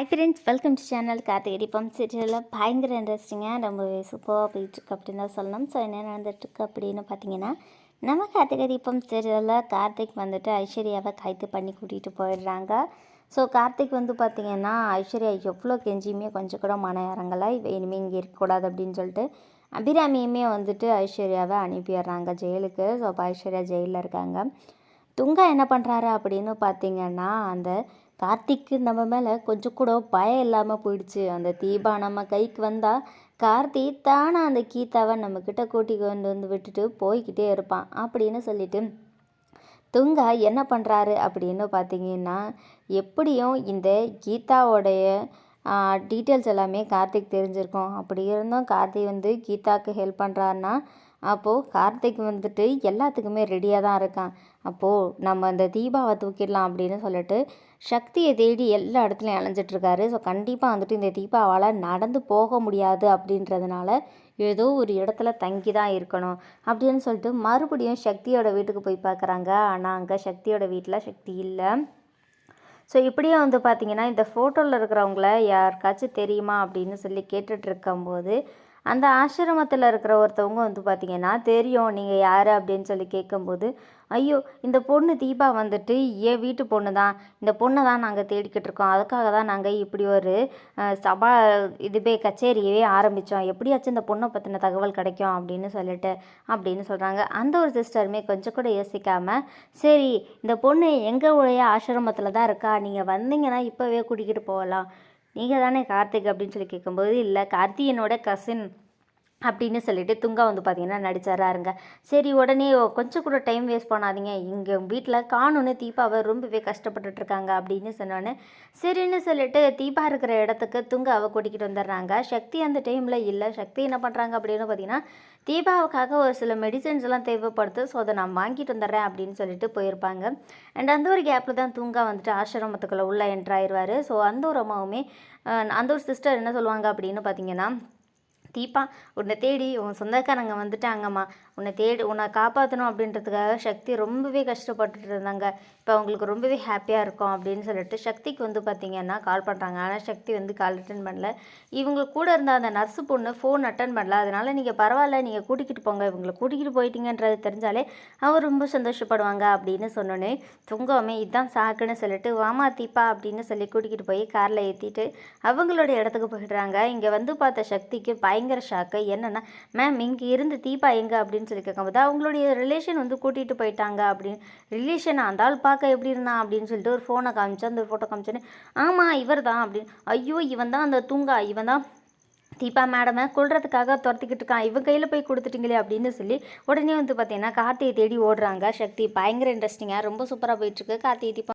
Hi friends welcome to channel Karthigai Deepam சீரியலில் பயங்கர இன்ட்ரெஸ்டிங்காக ரொம்பவே சூப்பராக போயிட்டுருக்கு அப்படின்னு தான் சொல்லணும். ஸோ என்ன நடந்துட்டுருக்கு அப்படின்னு பார்த்தீங்கன்னா நம்ம கார்த்திகை தீபம் சீரியலில் கார்த்திக் வந்துட்டு ஐஸ்வர்யாவை கைது பண்ணி கூட்டிகிட்டு போயிடுறாங்க. ஸோ கார்த்திக் வந்து பார்த்திங்கன்னா ஐஸ்வர்யா எவ்வளோ கெஞ்சியுமே கொஞ்சம் கூட மன இறங்கலை. இவ இனிமேல் இங்கே இருக்கக்கூடாது அப்படின்னு சொல்லிட்டு அபிராமியுமே வந்துட்டு ஐஸ்வர்யாவை அனுப்பிடுறாங்க ஜெயிலுக்கு. ஸோ அப்போ ஐஸ்வர்யா ஜெயிலில் இருக்காங்க. துங்கா என்ன பண்ணுறாரு அப்படின்னு பார்த்தீங்கன்னா அந்த கார்த்திக்கு நம்ம மேலே கொஞ்சம் கூட பயம் இல்லாமல் போயிடுச்சு. அந்த தீபா நம்ம கைக்கு வந்தால் கார்த்தி தானே அந்த கீதாவை நம்மக்கிட்ட கூட்டி கொண்டு வந்து விட்டுட்டு போய்கிட்டே இருப்பான் அப்படின்னு சொல்லிட்டு துங்கா என்ன பண்ணுறாரு அப்படின்னு பார்த்தீங்கன்னா எப்படியும் இந்த கீதாவோடைய டீட்டெயில்ஸ் எல்லாமே கார்த்திக் தெரிஞ்சிருக்கும். அப்படி இருந்தும் கார்த்திக் வந்து கீதாவுக்கு ஹெல்ப் பண்ணுறாருன்னா அப்போது கார்த்திக் வந்துட்டு எல்லாத்துக்குமே ரெடியாக தான் இருக்கான். அப்போது நம்ம அந்த தீபாவை தூக்கிடலாம் அப்படின்னு சொல்லிட்டு சக்தியை தேடி எல்லா இடத்துலையும் அலைஞ்சிட்ருக்காரு ஸோ கண்டிப்பாக வந்துட்டு இந்த தீபாவால் நடந்து போக முடியாது அப்படின்றதுனால ஏதோ ஒரு இடத்துல தங்கி தான் இருக்கணும் அப்படின்னு சொல்லிட்டு மறுபடியும் சக்தியோட வீட்டுக்கு போய் பார்க்குறாங்க. ஆனால் அங்கே சக்தியோட வீட்டில் சக்தி இல்லை. ஸோ இப்படியே வந்து பார்த்தீங்கன்னா இந்த ஃபோட்டோவில் இருக்கிறவங்கள யாருக்காச்சும் தெரியுமா அப்படின்னு சொல்லி கேட்டுட்ருக்கும்போது அந்த ஆசிரமத்தில் இருக்கிற ஒருத்தவங்க வந்து பார்த்திங்கன்னா தெரியும் நீங்கள் யார்? அப்படின்னு சொல்லி கேட்கும்போது ஐயோ இந்த பொண்ணு தீபா வந்துட்டு என் வீட்டு பொண்ணு தான் இந்த பொண்ணை தான் நாங்கள் தேடிக்கிட்டு இருக்கோம். அதுக்காக தான் நாங்கள் இப்படி ஒரு சபா இதுவே கச்சேரியவே ஆரம்பித்தோம் எப்படியாச்சும் இந்த பொண்ணை பற்றின தகவல் கிடைக்கும் அப்படின்னு சொல்லிட்டு அப்படின்னு சொல்கிறாங்க அந்த ஒரு சிஸ்டருமே கொஞ்சம் கூட யோசிக்காமல் சரி இந்த பொண்ணு எங்கள் உடைய ஆசிரமத்தில் தான் இருக்கா? நீங்கள் வந்தீங்கன்னா இப்போவே கூட்டிக்கிட்டு போகலாம். நீங்கள் தானே கார்த்திக் அப்படின்னு சொல்லி கேட்கும்போது இல்லை கார்த்தி என்னோட கசின் அப்படின்னு சொல்லிட்டு துங்கா வந்து பார்த்தீங்கன்னா நடிச்சாராருங்க சரி உடனே கொஞ்சம் கூட டைம் வேஸ்ட் பண்ணாதீங்க. இங்கே வீட்டில் காணுன்னு தீபாவை ரொம்பவே கஷ்டப்பட்டுட்டு இருக்காங்க அப்படின்னு சொன்னோன்னே சரின்னு சொல்லிட்டு தீபா இருக்கிற இடத்துக்கு துங்காவை கூட்டிக்கிட்டு வந்துடுறாங்க. சக்தி அந்த டைமில் இல்லை. சக்தி என்ன பண்ணுறாங்க அப்படின்னு பார்த்தீங்கன்னா தீபாவுக்காக ஒரு சில மெடிசன்ஸ் எல்லாம் தேவைப்படுது ஸோ அதை நான் வாங்கிட்டு வந்துடுறேன் அப்படின்னு சொல்லிட்டு போயிருப்பாங்க. அண்ட் அந்த ஒரு கேப்பில் தான் தூங்கா வந்துட்டு ஆசிரமத்துக்குள்ளே உள்ளே என்ட்ராயிருவார் ஸோ அந்த ஒரு அம்மாவுமே அந்த ஒரு சிஸ்டர் என்ன சொல்லுவாங்க அப்படின்னு பார்த்தீங்கன்னா தீபா உன்னை தேடி உன் சொந்தக்காரங்க வந்துட்டாங்கம்மா. உன்னை தேடி உன்னை காப்பாற்றணும் அப்படின்றதுக்காக சக்தி ரொம்பவே கஷ்டப்பட்டுட்டு இருந்தாங்க. இப்போ அவங்களுக்கு ரொம்பவே ஹாப்பியாக இருக்கும் அப்படின்னு சொல்லிட்டு சக்திக்கு வந்து பார்த்திங்கன்னா கால் பண்ணுறாங்க ஆனால் சக்தி வந்து கால் அட்டன் பண்ணல. இவங்க கூட இருந்த அந்த நர்ஸு பொண்ணு ஃபோன் அட்டன் பண்ணல. அதனால் நீங்கள் பரவாயில்ல நீங்கள் கூட்டிக்கிட்டு போங்க. இவங்களை கூட்டிக்கிட்டு போயிட்டீங்கன்றது தெரிஞ்சாலே அவர் ரொம்ப சந்தோஷப்படுவாங்க அப்படின்னு சொன்னோன்னே தூங்கவுமே இதுதான் சாக்குன்னு சொல்லிட்டு வாமா தீப்பா அப்படின்னு சொல்லி கூட்டிக்கிட்டு போய் காரில் ஏற்றிட்டு அவங்களோட இடத்துக்கு போயிடுறாங்க. இங்கே வந்து பார்த்த சக்திக்கு பயங்கர ஷாக்கு என்னென்னா மேம் இங்கே இருந்து தீபா எங்கே? அப்படின்னு சொல்லி கேட்கும்போது அவங்களுடைய ரிலேஷன் வந்து கூட்டிகிட்டு போயிட்டாங்க அப்படின்னு ரிலேஷன் அந்த ஆள் பார்க்க எப்படி இருந்தான் அப்படின்னு சொல்லிட்டு ஒரு ஃபோனை காமிச்சு அந்த ஃபோட்டோ காமிச்சோன்னு ஆமாம் இவர் தான் அப்படின்னு. ஐயோ இவன் தான் அந்த தூங்கா இவன் தான் தீபா மேடமை கொள்றதுக்காக துரத்திக்கிட்டு இருக்கான். இவன் கையில் போய் கொடுத்துட்டீங்களே அப்படின்னு சொல்லி உடனே வந்து பார்த்தீங்கன்னா கார்த்தியை தேடி ஓடுறாங்க. சக்தி பயங்கர இன்ட்ரெஸ்டிங்காக ரொம்ப சூப்பராக போயிட்டுருக்கு கார்த்தியை தீபா